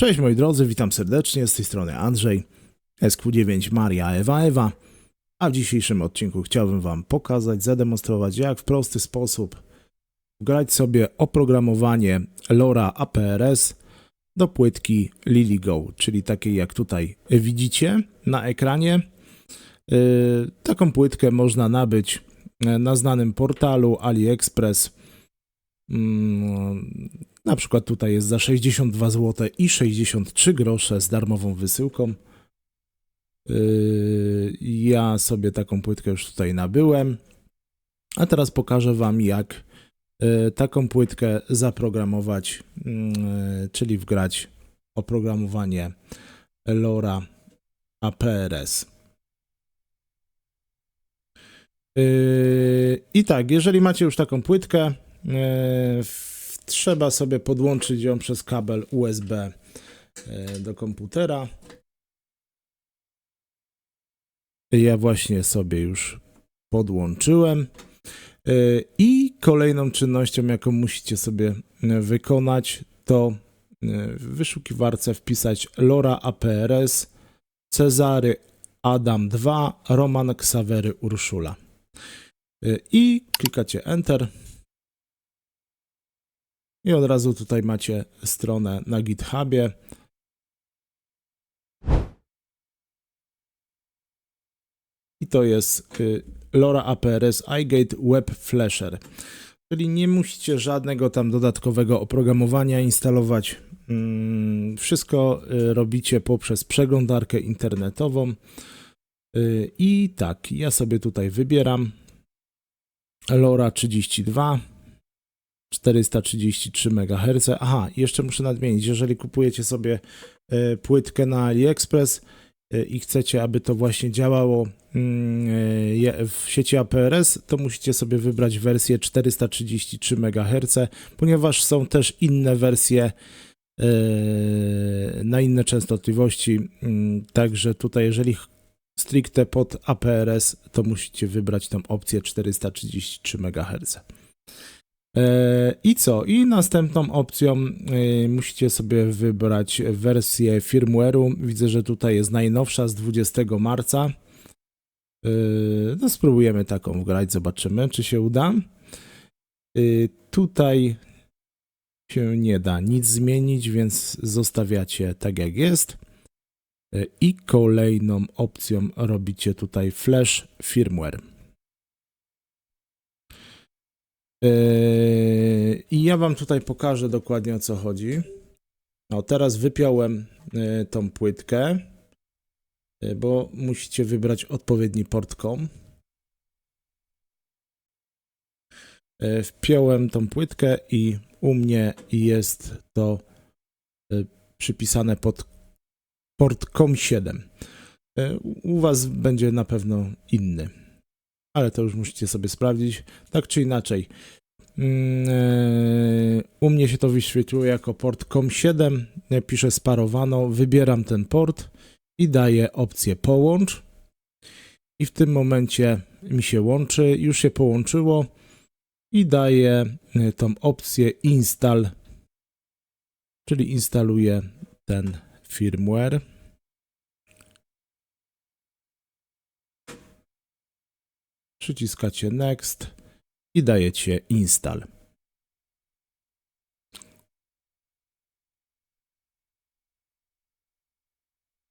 Cześć moi drodzy, witam serdecznie, z tej strony Andrzej, SQ9 Maria Ewa Ewa, a w dzisiejszym odcinku chciałbym Wam pokazać, zademonstrować jak w prosty sposób wgrać sobie oprogramowanie LoRa APRS do płytki LilyGo, czyli takiej jak tutaj widzicie na ekranie. Yy, taką płytkę można nabyć e, na znanym portalu AliExpress. Na przykład tutaj jest za 62 zł i 63 grosze z darmową wysyłką. Yy, Ja sobie taką płytkę już tutaj nabyłem. A teraz pokażę Wam, jak yy, taką płytkę zaprogramować, yy, czyli wgrać oprogramowanie LoRa APRS. I tak, jeżeli macie już taką płytkę, w- trzeba sobie podłączyć ją przez kabel USB yy, do komputera. Ja właśnie sobie już podłączyłem. Yy, I kolejną czynnością, jaką musicie sobie wykonać, to yy, w wyszukiwarce wpisać LoRa APRS Cezary Adam 2 Roman Ksawery Urszula. I klikacie Enter. I od razu tutaj macie stronę na GitHubie. I to jest y, LoRa APRS iGate Web Flasher. Czyli nie musicie żadnego tam dodatkowego oprogramowania instalować. Mm, Wszystko y, robicie poprzez przeglądarkę internetową. Y, I tak, ja sobie tutaj wybieram LoRa 32 433 MHz. Aha, jeszcze muszę nadmienić, jeżeli kupujecie sobie e, płytkę na AliExpress e, i chcecie, aby to właśnie działało mm, e, w sieci APRS, to musicie sobie wybrać wersję 433 MHz, ponieważ są też inne wersje na inne częstotliwości. mm, Także tutaj, jeżeli stricte pod APRS, to musicie wybrać tą opcję 433 MHz. E, I co? I następną opcją e, musicie sobie wybrać wersję firmware'u. Widzę, że tutaj jest najnowsza z 20 marca. E, No spróbujemy taką wgrać, zobaczymy, czy się uda. Tutaj się nie da nic zmienić, więc zostawiacie tak jak jest. I kolejną opcją robicie tutaj Flash Firmware. Yy, I ja Wam tutaj pokażę dokładnie o co chodzi. No, teraz wypiąłem yy, tą płytkę, yy, bo musicie wybrać odpowiedni port COM. Yy, Wpiąłem tą płytkę i u mnie jest to yy, przypisane pod port COM7. Yy, U Was będzie na pewno inny, ale to już musicie sobie sprawdzić. Tak czy inaczej, Mm, e, U mnie się to wyświetliło jako port COM7. Ja piszę sparowano, wybieram ten port i daję opcję połącz. I w tym momencie mi się łączy, już się połączyło i daję e, tą opcję install, czyli instaluję ten firmware. Przyciskacie next i dajecie install.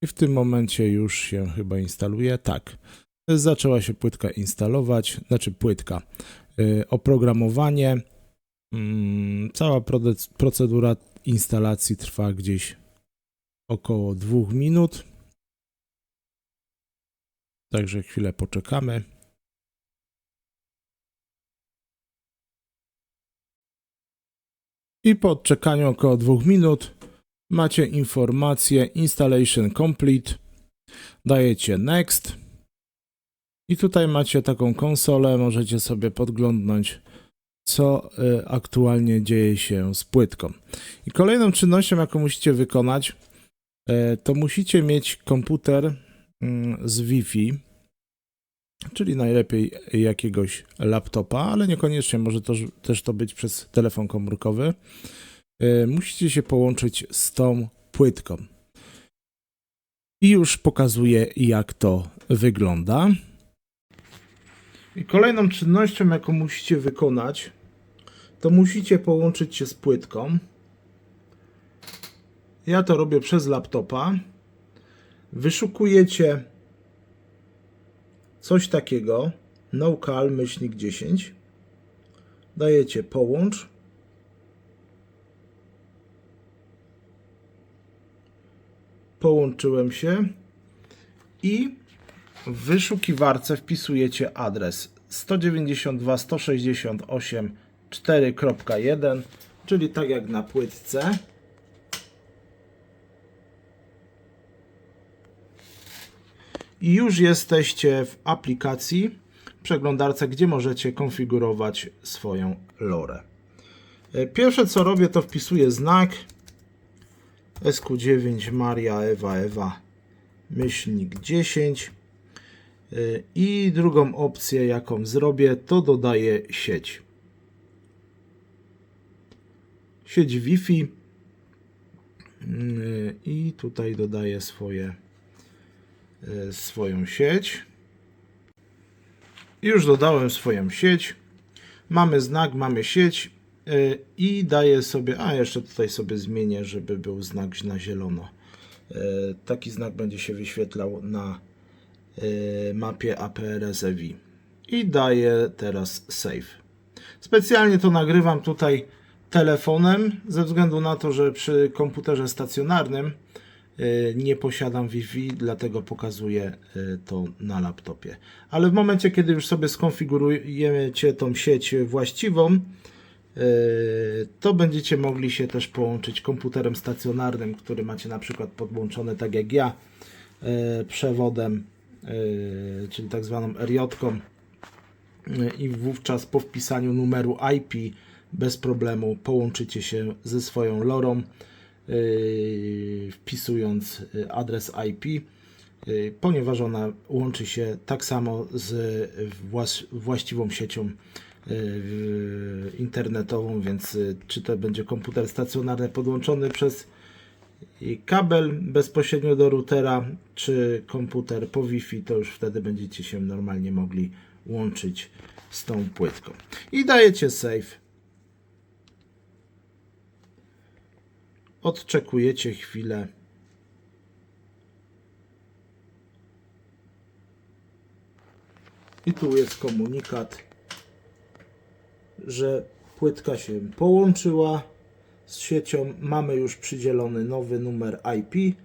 I w tym momencie już się chyba instaluje. Tak. Zaczęła się płytka instalować, znaczy płytka. Yy, oprogramowanie. Mm, cała procedura instalacji trwa gdzieś około dwóch minut. Także chwilę poczekamy. I po odczekaniu około dwóch minut macie informację Installation Complete. Dajecie Next. I tutaj macie taką konsolę, możecie sobie podglądnąć, co y, aktualnie dzieje się z płytką. I kolejną czynnością, jaką musicie wykonać, y, to musicie mieć komputer mm, z Wi-Fi, czyli najlepiej jakiegoś laptopa, ale niekoniecznie może to, też to być przez telefon komórkowy. E, Musicie się połączyć z tą płytką. I już pokazuję, jak to wygląda. I kolejną czynnością, jaką musicie wykonać, to musicie połączyć się z płytką. Ja to robię przez laptopa. Wyszukujecie coś takiego, nocal myślnik 10. Dajecie połącz. Połączyłem się i w wyszukiwarce wpisujecie adres 192.168.4.1, czyli tak jak na płytce. I już jesteście w aplikacji, przeglądarce, gdzie możecie konfigurować swoją lorę. E, Pierwsze co robię, to wpisuję znak. SQ9 Maria Ewa Ewa myślnik 10 Y, i drugą opcję jaką zrobię to dodaję sieć. Sieć Wi-Fi. Y, i tutaj dodaję swoje swoją sieć już dodałem swoją sieć mamy znak, mamy sieć y, i daję sobie, a jeszcze tutaj sobie zmienię, żeby był znak na zielono. Y, Taki znak będzie się wyświetlał na y, mapie APRS-EVI. I daję teraz save. Specjalnie to nagrywam tutaj telefonem, ze względu na to, że przy komputerze stacjonarnym y, nie posiadam Wi-Fi, dlatego pokazuję y, to na laptopie. Ale w momencie, kiedy już sobie skonfigurujecie tą sieć właściwą, y, to będziecie mogli się też połączyć komputerem stacjonarnym, który macie na przykład podłączony tak jak ja, y, przewodem, y, czyli tak zwaną RJ-ką i wówczas po wpisaniu numeru IP bez problemu połączycie się ze swoją lorą, wpisując yy, adres IP, yy, ponieważ ona łączy się tak samo z właściwą siecią yy, internetową, więc yy, czy to będzie komputer stacjonarny podłączony przez kabel bezpośrednio do routera, czy komputer po Wi-Fi, to już wtedy będziecie się normalnie mogli łączyć z tą płytką. I dajecie save. Odczekujecie chwilę. I tu jest komunikat, że płytka się połączyła z siecią. Mamy już przydzielony nowy numer IP.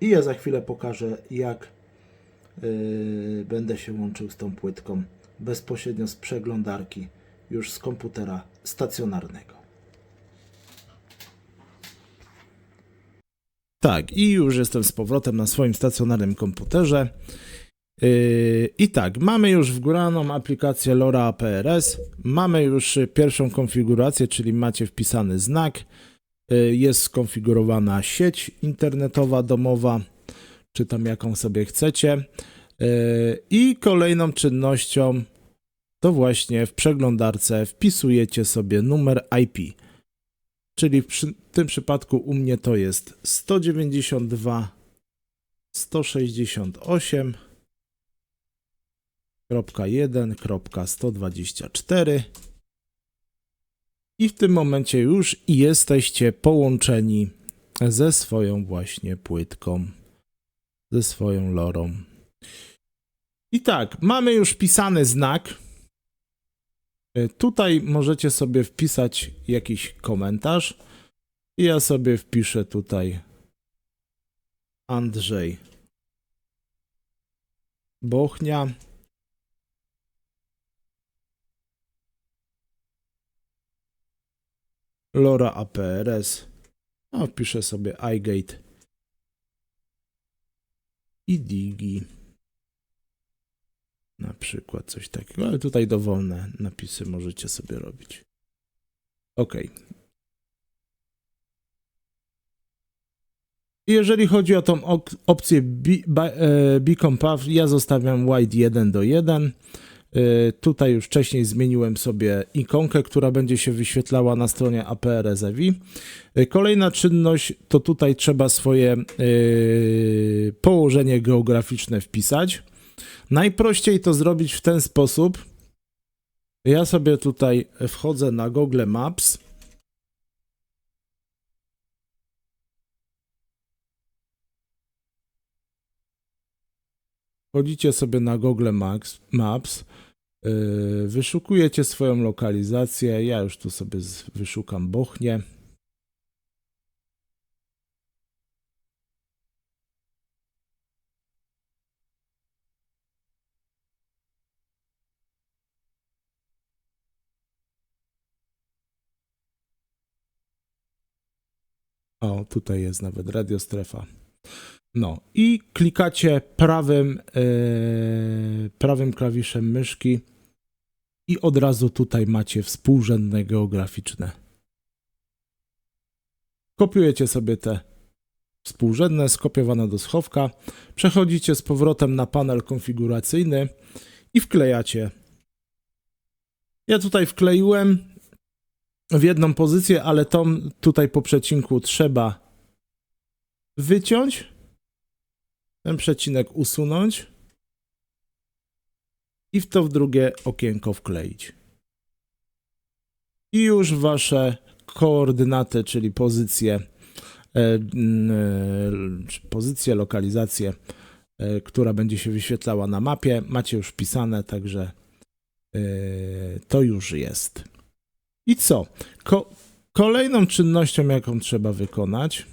I ja za chwilę pokażę, jak yy, będę się łączył z tą płytką bezpośrednio z przeglądarki, już z komputera stacjonarnego. Tak, i już jestem z powrotem na swoim stacjonarnym komputerze. Yy, I tak, mamy już wgraną aplikację LoRa APRS, mamy już y, pierwszą konfigurację, czyli macie wpisany znak, yy, jest skonfigurowana sieć internetowa domowa, czy tam jaką sobie chcecie. Yy, I kolejną czynnością to właśnie w przeglądarce wpisujecie sobie numer IP. Czyli w przy, tym przypadku u mnie to jest 192 168 1.1.124 i w tym momencie już jesteście połączeni ze swoją właśnie płytką, ze swoją lorą. I tak, mamy już pisany znak. Y, Tutaj możecie sobie wpisać jakiś komentarz. Ja sobie wpiszę tutaj Andrzej Bochnia. Lora APRS. A wpiszę sobie iGate i Digi. Na przykład coś takiego, ale tutaj dowolne napisy możecie sobie robić. OK. Jeżeli chodzi o tą opcję e, Beacon Path, ja zostawiam white 1 do 1. Y, Tutaj już wcześniej zmieniłem sobie ikonkę, która będzie się wyświetlała na stronie APRS-EWI. Y, Kolejna czynność to tutaj trzeba swoje y, położenie geograficzne wpisać. Najprościej to zrobić w ten sposób. Ja sobie tutaj wchodzę na Google Maps. Wchodzicie sobie na Google Maps, Maps yy, wyszukujecie swoją lokalizację. Ja już tu sobie wyszukam Bochnię. Tutaj jest nawet radiostrefa. No i klikacie prawym, yy, prawym klawiszem myszki i od razu tutaj macie współrzędne geograficzne. Kopiujecie sobie te współrzędne, skopiowane do schowka, przechodzicie z powrotem na panel konfiguracyjny i wklejacie. Ja tutaj wkleiłem w jedną pozycję, ale tą tutaj po przecinku trzeba wyciąć, ten przecinek usunąć i w to w drugie okienko wkleić. I już wasze koordynaty, czyli pozycje, e, e, czy pozycje, lokalizacje, e, która będzie się wyświetlała na mapie, macie już wpisane, także to już jest. I co? Ko- kolejną czynnością, jaką trzeba wykonać,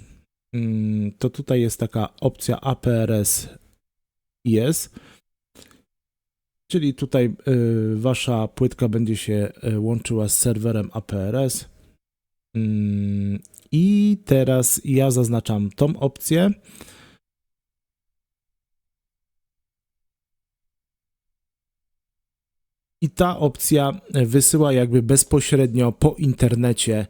to tutaj jest taka opcja APRS IS, czyli tutaj y, wasza płytka będzie się y, łączyła z serwerem APRS. Mm, I teraz ja zaznaczam tą opcję. I ta opcja wysyła jakby bezpośrednio po internecie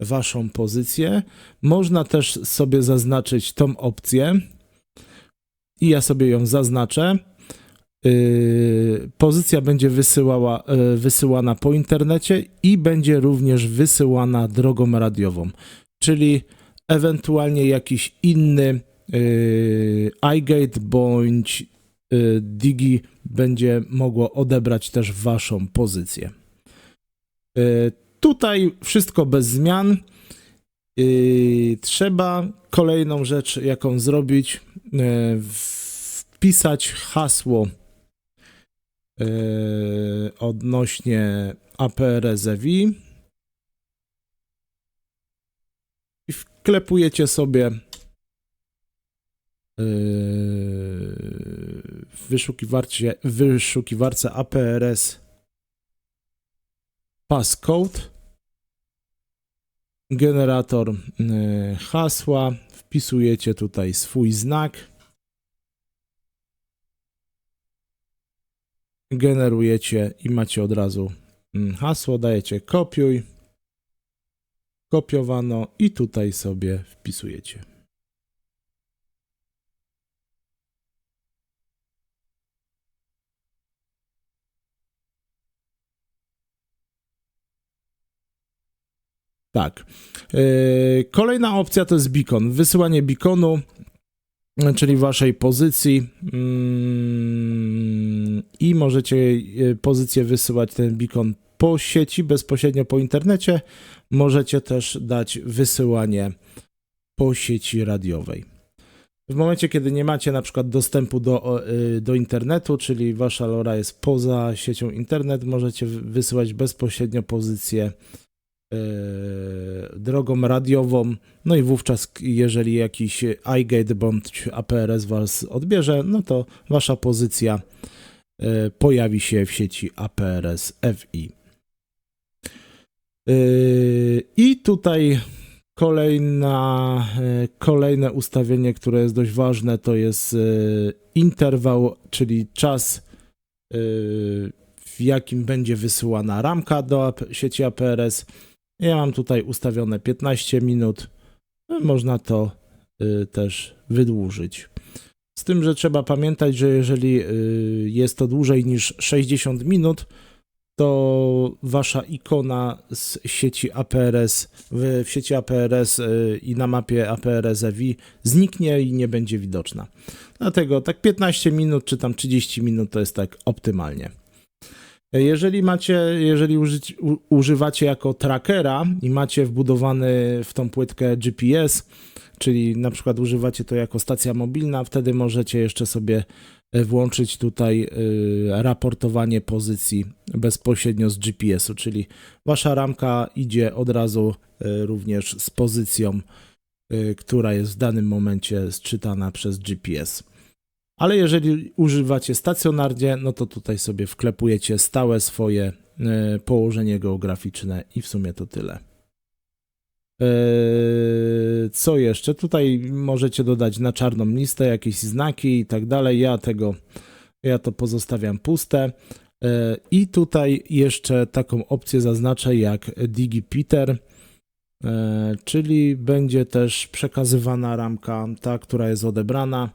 waszą pozycję. Można też sobie zaznaczyć tą opcję i ja sobie ją zaznaczę. Yy, pozycja będzie wysyłała, yy, wysyłana po internecie i będzie również wysyłana drogą radiową, czyli ewentualnie jakiś inny yy, iGate bądź Digi będzie mogło odebrać też waszą pozycję. Tutaj wszystko bez zmian. Yy, trzeba kolejną rzecz, jaką zrobić, yy, wpisać hasło yy, odnośnie APRS-EWI i wklepujecie sobie yy, w wyszukiwarcie, w wyszukiwarce APRS passcode, generator y, hasła, wpisujecie tutaj swój znak, generujecie i macie od razu mm, hasło, dajecie kopiuj, kopiowano i tutaj sobie wpisujecie. Tak. Yy, Kolejna opcja to jest beacon. Wysyłanie beaconu, czyli waszej pozycji. mm, I możecie yy, pozycję wysyłać ten beacon po sieci, bezpośrednio po internecie. Możecie też dać wysyłanie po sieci radiowej. W momencie, kiedy nie macie na przykład dostępu do, yy, do internetu, czyli wasza LoRa jest poza siecią internet, możecie wy- wysyłać bezpośrednio pozycję e, drogą radiową. No i wówczas, jeżeli jakiś iGate bądź APRS was odbierze, no to wasza pozycja e, pojawi się w sieci APRS FI. E, I tutaj kolejna, e, kolejne ustawienie, które jest dość ważne, to jest e, interwał, czyli czas, e, w jakim będzie wysyłana ramka do sieci APRS. Ja mam tutaj ustawione 15 minut. No, Można to y, też wydłużyć. Z tym, że trzeba pamiętać, że jeżeli y, jest to dłużej niż 60 minut, to wasza ikona z sieci APRS, w, sieci APRS y, i na mapie APRS EVI zniknie i nie będzie widoczna. Dlatego tak 15 minut czy tam 30 minut to jest tak optymalnie. Jeżeli macie, jeżeli użyć, u, używacie jako trackera i macie wbudowany w tą płytkę GPS, czyli na przykład używacie to jako stacja mobilna, wtedy możecie jeszcze sobie e, włączyć tutaj y, raportowanie pozycji bezpośrednio z GPS-u, czyli wasza ramka idzie od razu y, również z pozycją, y, która jest w danym momencie sczytana przez GPS. Ale jeżeli używacie stacjonarnie, no to tutaj sobie wklepujecie stałe swoje y, położenie geograficzne i w sumie to tyle. Eee, Co jeszcze? Tutaj możecie dodać na czarną listę jakieś znaki i tak dalej. Ja tego, ja to pozostawiam puste. Eee, I tutaj jeszcze taką opcję zaznaczę jak DigiPeter, czyli będzie też przekazywana ramka, ta, która jest odebrana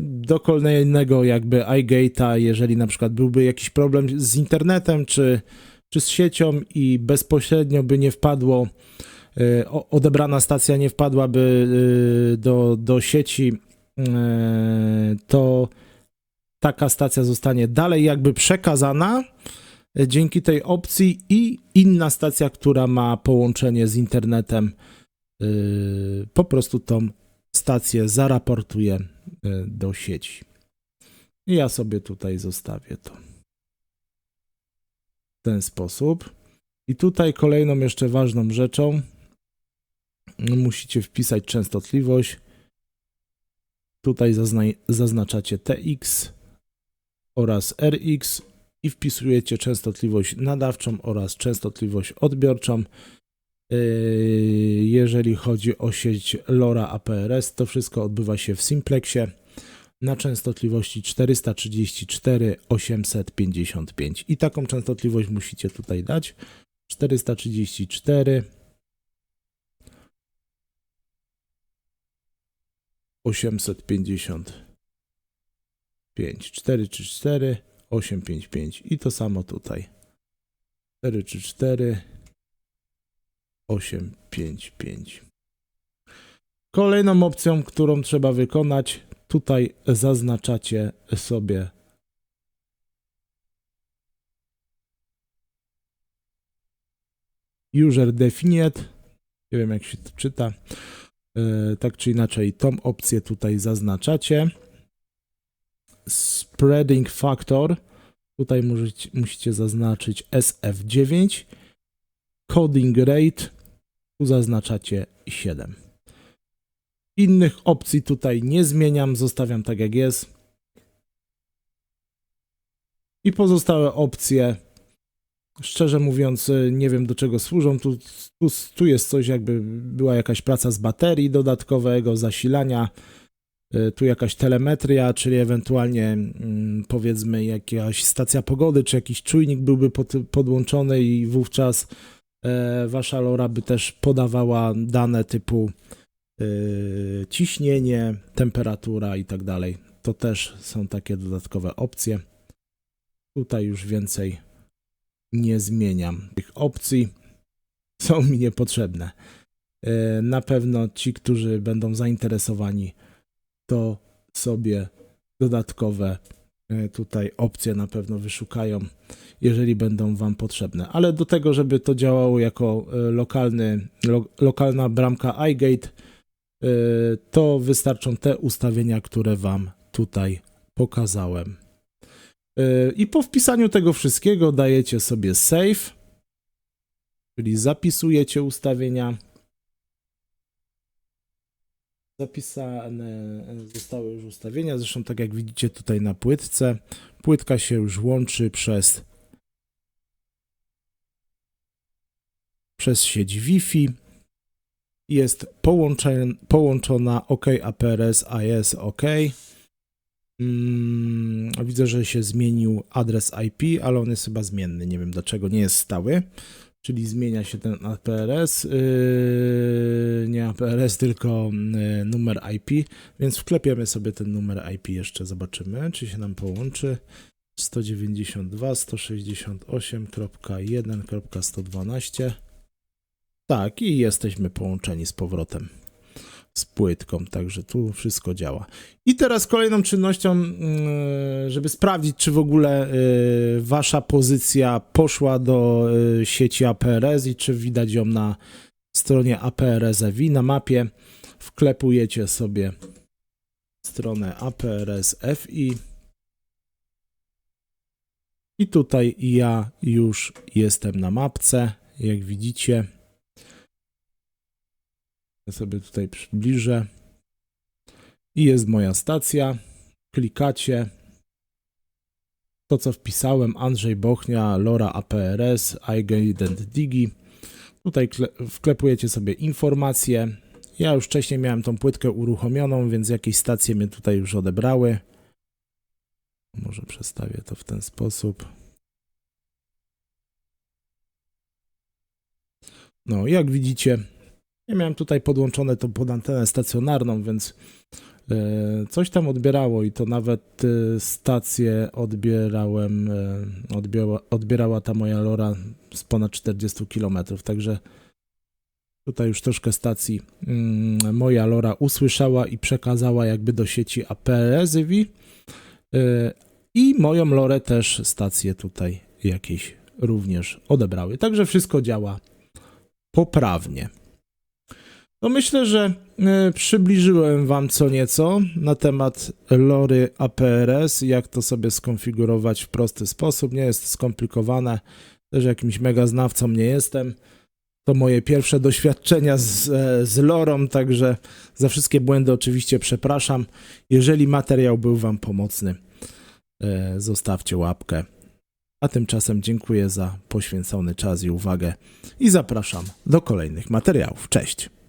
do kolejnego jakby iGate'a, jeżeli na przykład byłby jakiś problem z internetem, czy czy z siecią i bezpośrednio by nie wpadło, y, o- odebrana stacja nie wpadłaby y, do, do sieci, to taka stacja zostanie dalej jakby przekazana dzięki tej opcji i inna stacja, która ma połączenie z internetem, po prostu tą stację zaraportuje y, do sieci. I ja sobie tutaj zostawię to w ten sposób. I tutaj kolejną jeszcze ważną rzeczą musicie wpisać częstotliwość. Tutaj zazna- zaznaczacie TX oraz RX i wpisujecie częstotliwość nadawczą oraz częstotliwość odbiorczą. Yy, Jeżeli chodzi o sieć LoRa APRS, to wszystko odbywa się w Simplexie. Na częstotliwości 434 855 i taką częstotliwość musicie tutaj dać. 434 855 434 855 i to samo tutaj. 434 855 Kolejną opcją, którą trzeba wykonać, tutaj zaznaczacie sobie user definite. Nie wiem, jak się to czyta. E, Tak czy inaczej, tą opcję tutaj zaznaczacie. Spreading factor. Tutaj musicie, musicie zaznaczyć SF9. Coding rate. Tu zaznaczacie 7. Innych opcji tutaj nie zmieniam, zostawiam tak jak jest. I pozostałe opcje, szczerze mówiąc, y, nie wiem do czego służą. Tu, tu, tu jest coś, jakby była jakaś praca z baterii dodatkowego, zasilania. Y, Tu jakaś telemetria, czyli ewentualnie mm, powiedzmy jakaś stacja pogody, czy jakiś czujnik byłby pod, podłączony i wówczas wasza LoRa by też podawała dane typu yy, ciśnienie, temperatura i tak dalej. To też są takie dodatkowe opcje. Tutaj już więcej nie zmieniam. Tych opcji są mi niepotrzebne. Yy, Na pewno ci, którzy będą zainteresowani, to sobie dodatkowe tutaj opcje na pewno wyszukają, jeżeli będą Wam potrzebne. Ale do tego, żeby to działało jako yy, lokalny, lo, lokalna bramka iGate, y, to wystarczą te ustawienia, które Wam tutaj pokazałem. I po wpisaniu tego wszystkiego dajecie sobie save, czyli zapisujecie ustawienia. Zapisane zostały już ustawienia, zresztą tak jak widzicie tutaj na płytce. Płytka się już łączy przez przez sieć Wi-Fi jest połączona OK APRS AES OK. Mm, widzę, że się zmienił adres IP, ale on jest chyba zmienny. Nie wiem dlaczego, nie jest stały. Czyli zmienia się ten APRS. Yy, nie APRS, tylko y, numer IP, więc wklepiemy sobie ten numer IP jeszcze, zobaczymy, czy się nam połączy. 192, 168.1.112. Tak, i jesteśmy połączeni z powrotem z płytką, także tu wszystko działa. I teraz kolejną czynnością, mm, żeby sprawdzić, czy w ogóle y, wasza pozycja poszła do y, sieci APRS i czy widać ją na stronie APRS-EWI na mapie, wklepujecie sobie stronę APRS-FI i tutaj ja już jestem na mapce, jak widzicie. Ja sobie tutaj przybliżę. I jest moja stacja. Klikacie. To, co wpisałem, Andrzej Bochnia, Lora APRS, iGuident Digi. Tutaj kle- wklepujecie sobie informacje. Ja już wcześniej miałem tą płytkę uruchomioną, więc jakieś stacje mnie tutaj już odebrały. Może przestawię to w ten sposób. No, jak widzicie, ja miałem tutaj podłączone to pod antenę stacjonarną, więc e, coś tam odbierało i to nawet e, stację odbierałem, e, odbiera, odbierała ta moja lora z ponad 40 km, także tutaj już troszkę stacji mm, moja lora usłyszała i przekazała jakby do sieci APS-IWI i moją lorę też stacje tutaj jakieś również odebrały, także wszystko działa poprawnie. No myślę, że e, przybliżyłem Wam co nieco na temat lory APRS, jak to sobie skonfigurować w prosty sposób. Nie jest skomplikowane, też jakimś mega znawcą nie jestem. To moje pierwsze doświadczenia z, e, z lorą, także za wszystkie błędy oczywiście przepraszam. Jeżeli materiał był Wam pomocny, e, zostawcie łapkę. A tymczasem dziękuję za poświęcony czas i uwagę i zapraszam do kolejnych materiałów. Cześć!